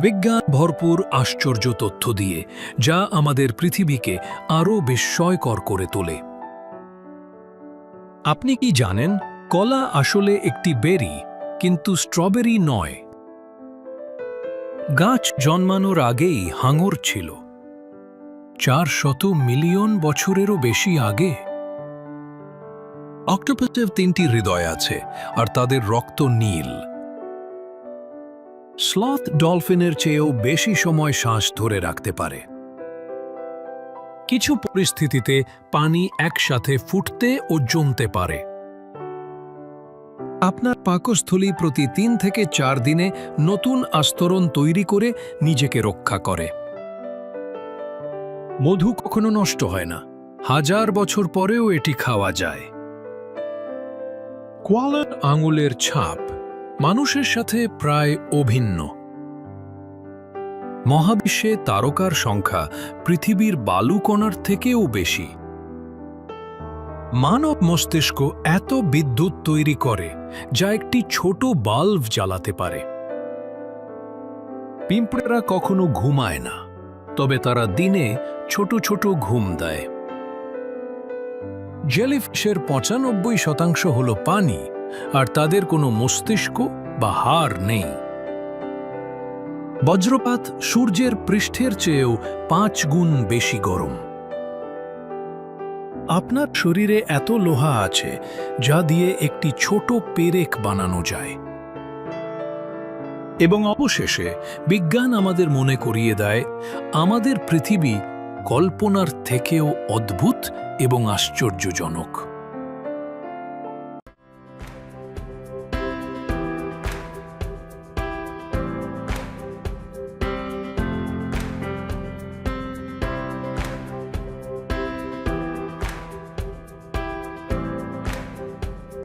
বিজ্ঞান ভরপুর আশ্চর্য তথ্য দিয়ে, যা আমাদের পৃথিবীকে আরও বিস্ময়কর করে তোলে। আপনি কি জানেন, কলা আসলে একটি বেরি, কিন্তু স্ট্রবেরি নয়। গাছ জন্মানোর আগেই হাঙর ছিল। চার শত মিলিয়ন বছরেরও বেশি আগে। অক্টোপাসের তিনটি হৃদয় আছে, আর তাদের রক্ত নীল। স্লথ ডলফিনের চেয়েও বেশি সময় শ্বাস ধরে রাখতে পারে। কিছু পরিস্থিতিতে পানি একসাথে ফুটতে ও জমতে পারে। আপনার পাকস্থলী প্রতি তিন থেকে চার দিনে নতুন আস্তরণ তৈরি করে নিজেকে রক্ষা করে। মধু কখনো নষ্ট হয় না। হাজার বছর পরেও এটি খাওয়া যায়। কোয়ালার আঙুলের ছাপ মানুষের সাথে প্রায় অভিন্ন। মহাবিশ্বে তারকার সংখ্যা পৃথিবীর বালুকণার থেকেও বেশি। মানব মস্তিষ্ক এত বিদ্যুৎ তৈরি করে, যা একটি ছোট বাল্ব জ্বালাতে পারে। পিঁপড়েরা কখনো ঘুমায় না, তবে তারা দিনে ছোট ছোট ঘুম দেয়। জেলিফিশের পঁচানব্বই শতাংশ হল পানি, আর তাদের কোনো মস্তিষ্ক বা হাড় নেই। বজ্রপাত সূর্যের পৃষ্ঠের চেয়েও পাঁচ গুণ বেশি গরম। আপনার শরীরে এত লোহা আছে, যা দিয়ে একটি ছোট পেরেক বানানো যায়। এবং অবশেষে বিজ্ঞান আমাদের মনে করিয়ে দেয়, আমাদের পৃথিবী কল্পনার থেকেও অদ্ভুত এবং আশ্চর্যজনক।